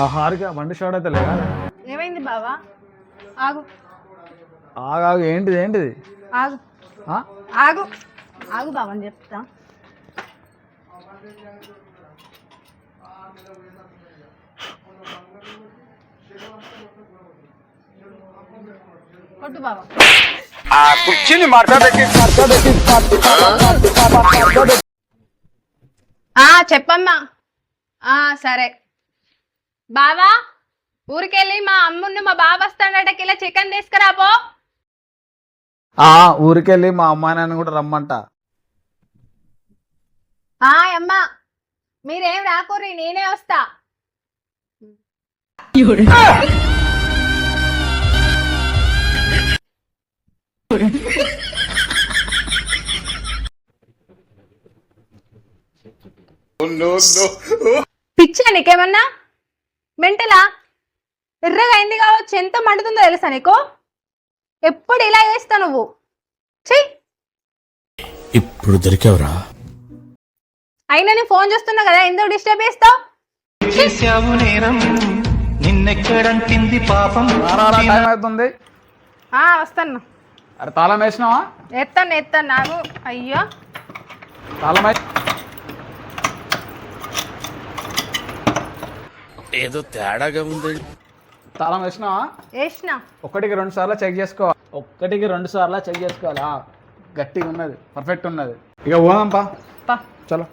ఆ హారిక బండి షాట్ అయితే లేదా? ఏమైంది బావా? ఆగు. ఆగాగు ఏంటిది ఏంటిది? ఆగు. ఆ? ఆగు. ఆగు బావా అని చెప్తా. కొట్టు బావా. ఆ చెప్పమ్మా. ఆ సరే. బావా ఊరికెళ్ళి మా అమ్ముని మా బావ వస్తాడట కిలో చికెన్ తీసుకురాపో ఆ ఊరికెళ్ళి మా అమ్మాయి నాన్న కూడా రమ్మంట. ఆ అమ్మా మీరేం రాకూరి నేనే వస్తా. పిచ్చా నీకేమన్నా? మెంటలా? ఎర్రగా అయింది కావచ్చు ఎంత మండుతుందో తెలుసా నీకు? ఎప్పుడు ఇలా చేస్తా నువ్వు? చెయ్యి ఇప్పుడు దొరికావురా. అయినా నేను ఫోన్ చేస్తున్నా కదా ఎందుకు డిస్టర్బ్ చేస్తావు? చేశావు నేరం నిన్నెక్కడంటింది పాపం? టైం అవుతుంది. ఆ వస్తాను. అరే తాళం వేసినావా? ఎత్తాను ఎత్తాను నాకు అయ్యో. తాళం వేసి ఏదో తేడాగా ఉంది తాళం వేసినావా? వేసిన. ఒక్కటికి రెండు సార్లు చెక్ చేసుకోవాలి ఒక్కటికి రెండు సార్లు చెక్ చేసుకోవాలి? గట్టిగా ఉన్నది పర్ఫెక్ట్ ఉన్నది. ఇక పోదాంపా పా. చలో.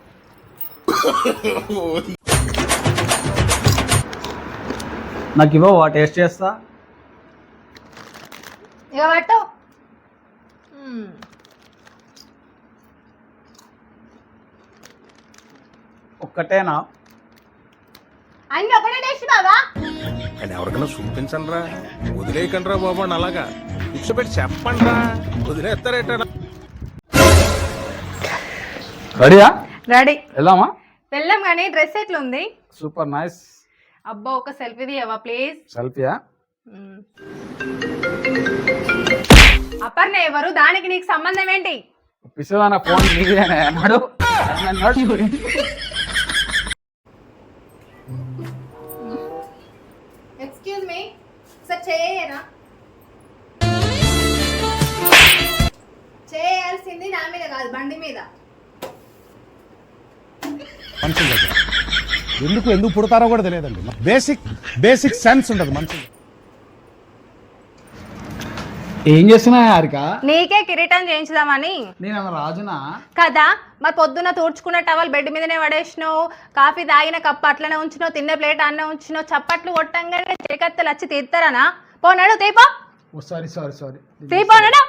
నాకు ఇవ్వవా టేస్ట్ చేస్తా. ఇక పట్టు. మ్మ్. ఒక్కటేనా? అన్ని ఒకటే టేస్ట్ బావా? కానీ ఎవరికైనా చూపించండి రా వదిలేయకండి రా బాబు అని అలాగా. కూర్చోబెట్టి చెప్పండి రా వదిలేస్తారేట రెడీయా? రెడీ. వెళ్దామా? వెళ్ళాం కానీ డ్రెస్ ఎట్లుంది? Super nice. అబ్బా ఒక సెల్ఫీ తీయవా ప్లీజ్? సెల్ఫీయా? అపర్ణ ఎవరు? దానికి నీకు సంబంధం ఏంటి? పిసదాన ఫోన్ నీదేనే అన్నాడు. చేయరా? చేయాల్సింది నా మీద కాదు బండి మీద. మనుషుల దగ్గర. ఎందుకు ఎందుకు పుడతారో కూడా తెలియదండి. బేసిక్ బేసిక్ సెన్స్ ఉండదు మనుషులు ఏం చేస్తున్నా హారిక? నీకే కిరీటం చేయించుదామని. నేను రాజునా? కదా మరి పొద్దున్న తూడ్చుకున్న టవల్ బెడ్ మీదనే పడేసినావు కాఫీ తాగిన కప్పు అట్లనే ఉంచినావు తిన్న ప్లేట్ అన్నే ఉంచినావు చప్పట్లు కొట్టంగానే చేకత్తలు వచ్చి తీస్తారనా పోనాడు తీపో. Sorry sorry sorry. తీపోనాడు